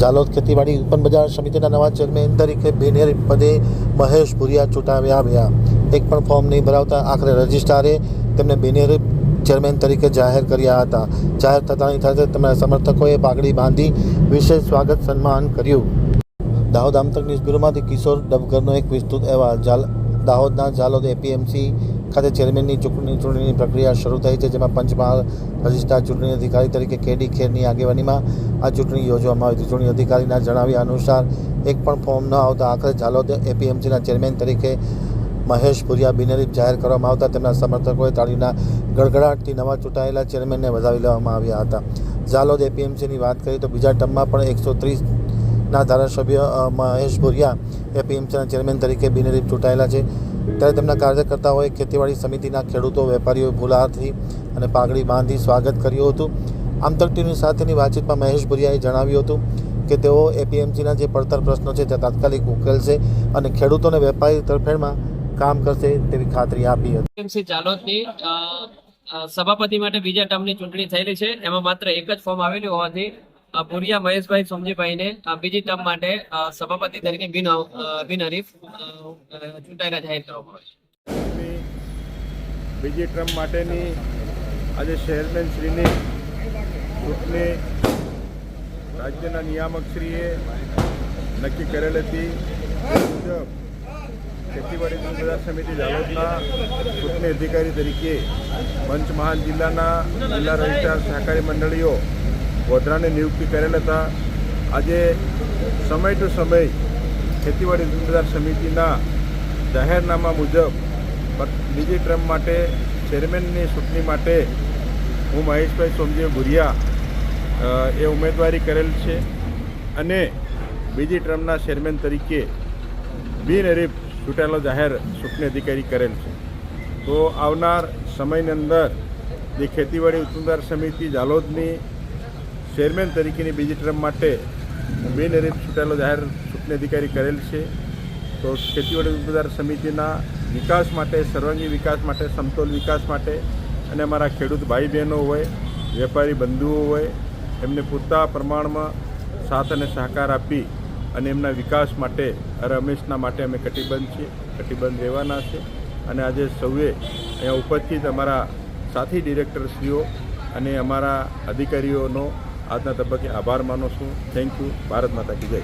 ઝાલોદ ખેતીવાડી ઉત્પન્ન બજાર સમિતિના નવા ચેરમેન તરીકે બેનેર પદે મહેશ ભુરિયા ચૂંટાવ્યા આવ્યા એક પણ ફોર્મ નહીં ભરાવતા આખરે રજિસ્ટ્રારે તેમને બેનેર ચેરમેન તરીકે જાહેર કર્યા હતા. જાહેર થતાની સાથે તેમના સમર્થકોએ પાઘડી બાંધી વિશેષ સ્વાગત સન્માન કર્યું. દાહોદ આમતક ન્યૂઝ બ્યુરોમાંથી કિશોર ડબગરનો એક વિસ્તૃત અહેવાલ. દાહોદના ઝાલોદ એપીએમસી ખાતે ચેરમેનની ચૂંટણી ચૂંટણીની પ્રક્રિયા શરૂ થઈ છે, જેમાં પંચમહાલ રજિસ્ટ્રાર ચૂંટણી અધિકારી તરીકે કેડી ખેરની આગેવાનીમાં આ ચૂંટણી યોજવામાં આવી હતી. ચૂંટણી અધિકારીના જણાવ્યા અનુસાર, એક પણ ફોર્મ ન આવતા આખરે ઝાલોદ એપીએમસીના ચેરમેન તરીકે મહેશ ભુરિયા બિનરીફ જાહેર કરવામાં આવતા તેમના સમર્થકોએ તાળીના ગડગડાટથી નવા ચૂંટાયેલા ચેરમેનને વધાવી લેવામાં આવ્યા હતા. ઝાલોદ એપીએમસીની વાત કરીએ તો બીજા ટર્મમાં પણ એકસો ત્રીસના ધારાસભ્ય મહેશ ભુરિયા એપીએમસીના ચેરમેન તરીકે બિનરીફ ચૂંટાયેલા છે. ત્યારે તેમના કાર્યકર્તાઓએ ખેતીવાડી સમિતિના ખેડૂતો વેપારીઓએ ફુલહારથી અને પાઘડી બાંધી સ્વાગત કર્યું હતું. આમતક ટીવીની સાથેની વાતચીતમાં મહેશ ભુરિયાએ જણાવ્યું હતું કે તેઓ એપીએમસીના જે પડતર પ્રશ્નો છે તે તાત્કાલિક ઉકેલશે અને ખેડૂતોને વેપારી તરફેણમાં કામ કરશે તેવી ખાતરી આપી હતી. સભાપતિ માટે બીજા ટર્મની ચૂંટણી થયેલી છે. એમાં માત્ર એક જ ફોર્મ આવેલું હોવાથી ભુરિયા મહેશભાઈ સોમજીભાઈને બીજી ટર્મ માટે સભાપતિ તરીકે બિન બિનહરીફ ચૂંટાયેલા જાહેર કરવામાં બીજી ટ્રમ્પ માટેની આજે ચેરમેન શ્રીની ચૂંટણી રાજ્યના નિયામકશ્રીએ નક્કી કરેલ હતી. મુજબ ખેતીવાડી ગુજરાત સમિતિ ઝાલોદના ચૂંટણી અધિકારી તરીકે પંચમહાલ જિલ્લાના જિલ્લા રજિસ્ટ્રાર સહકારી મંડળીઓ ગોધરાને નિયુક્તિ કરેલ હતા. આજે સમય ટુ સમય ખેતીવાડી જિમ્મેદાર સમિતિના જાહેરનામા મુજબ બીજી ટ્રમ માટે ચેરમેનની ચૂંટણી માટે હું મહેશભાઈ સોમજી ભુરિયા એ ઉમેદવારી કરેલ છે અને બીજી ટ્રમના ચેરમેન તરીકે બિનહરીફ ચૂંટાયેલો જાહેર ચૂંટણી અધિકારી કરેલ છે. તો આવનાર સમયની અંદર જે ખેતીવાડી ઉત્પાદન સમિતિ ઝાલોદની ચેરમેન તરીકેની બીજી ટર્મ માટે બિનહરીફ ચૂંટાયેલો જાહેર ચૂંટણી અધિકારી કરેલ છે. તો ખેતીવાડી ઉત્પાદન સમિતિના વિકાસ માટે, સર્વાંગી વિકાસ માટે, સમતોલ વિકાસ માટે અને અમારા ખેડૂત ભાઈ બહેનો હોય, વેપારી બંધુઓ હોય, એમને પૂરતા પ્રમાણમાં સાથ અને સહકાર આપી અને એમના વિકાસ માટે અરે હંમેશના માટે અમે કટિબંધ છીએ, કટિબંધ રહેવાના છે. અને આજે સૌએ અહીંયા ઉપસ્થિત અમારા સાથી ડિરેક્ટરશ્રીઓ અને અમારા અધિકારીઓનો આજના તબક્કે આભાર માનું છું. થેન્ક યુ ભારત માતા કી જય.